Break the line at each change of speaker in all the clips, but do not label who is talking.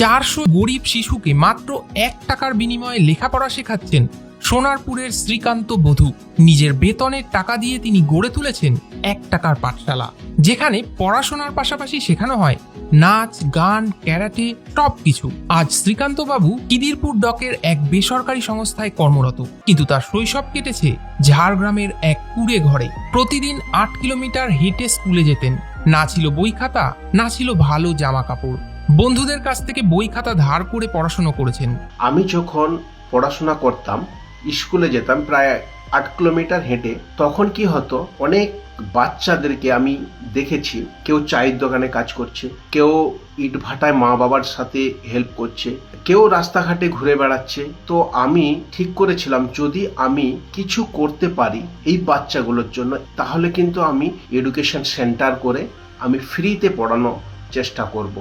চারশো গরিব শিশুকে মাত্র এক টাকার বিনিময়ে লেখাপড়া শেখাচ্ছেন সোনারপুরের শ্রীকান্ত বধূ। নিজের বেতনের টাকা দিয়ে তিনি গড়ে তুলেছেন এক টাকার পাঠশালা, যেখানে পড়াশোনার পাশাপাশি শেখানো হয় নাচ, গান, ক্যারাটে সব কিছু আজ শ্রীকান্ত বাবু কিদিরপুর ডকের এক বেসরকারি সংস্থায় কর্মরত, কিন্তু তার শৈশব কেটেছে ঝাড়গ্রামের এক কুড়ে ঘরে। প্রতিদিন আট কিলোমিটার হেঁটে স্কুলে যেতেন। না ছিল বই খাতা না ছিল ভালো জামা কাপড় বন্ধুদের কাছ থেকে বই খাতা ধার করে পড়াশোনা করেছেন।
আমি যখন পড়াশোনা করতাম, স্কুলে যেতাম প্রায় আট কিলোমিটার হেঁটে, তখন কি হতো, অনেক বাচ্চাদেরকে আমি দেখেছি, কেউ চায়ের দোকানে কাজ করছে, কেউ ইট ভাটায় মা বাবার সাথে হেল্প করছে, কেউ রাস্তাঘাটে ঘুরে বেড়াচ্ছে। তো আমি ঠিক করেছিলাম, যদি আমি কিছু করতে পারি এই বাচ্চাগুলোর জন্য, তাহলে কিন্তু আমি এডুকেশন সেন্টার করে আমি ফ্রিতে পড়ানো চেষ্টা করব।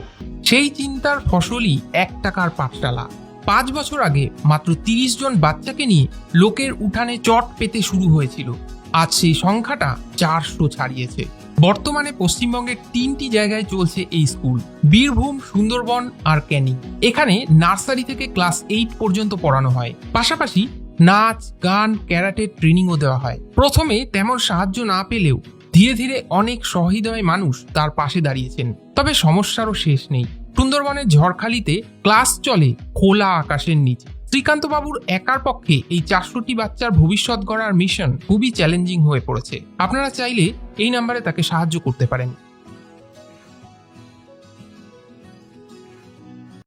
সেই চিন্তার ফসলই এক টাকার পাঠশালা পাঁচ বছর আগে মাত্র তিরিশ জন বাচ্চাকে নিয়ে লোকের উঠানে চট পেতে শুরু হয়েছিল। আজ সেই সংখ্যাটা চারশো ছাড়িয়েছে। বর্তমানে পশ্চিমবঙ্গের তিনটি জায়গায় চলছে এই স্কুল, বীরভূম, সুন্দরবন আর ক্যানিং। এখানে নার্সারি থেকে ক্লাস এইট পর্যন্ত পড়ানো হয়। পাশাপাশি নাচ, গান, ক্যারাটে ট্রেনিংও দেওয়া হয়। প্রথমে তেমন সাহায্য না পেলেও ধীরে ধীরে অনেক সহৃদয় মানুষ তার পাশে দাঁড়িয়েছেন। তবে সমস্যারও শেষ নেই। সুন্দরবনের ঝড়খালিতে ক্লাস চলে খোলা আকাশের নিচে। শ্রীকান্তবাবুর একার পক্ষে এই চারশোটি বাচ্চার ভবিষ্যৎ গড়ার মিশন খুবই চ্যালেঞ্জিং হয়ে পড়েছে। আপনারা চাইলে এই নাম্বারে তাকে সাহায্য করতে পারেন।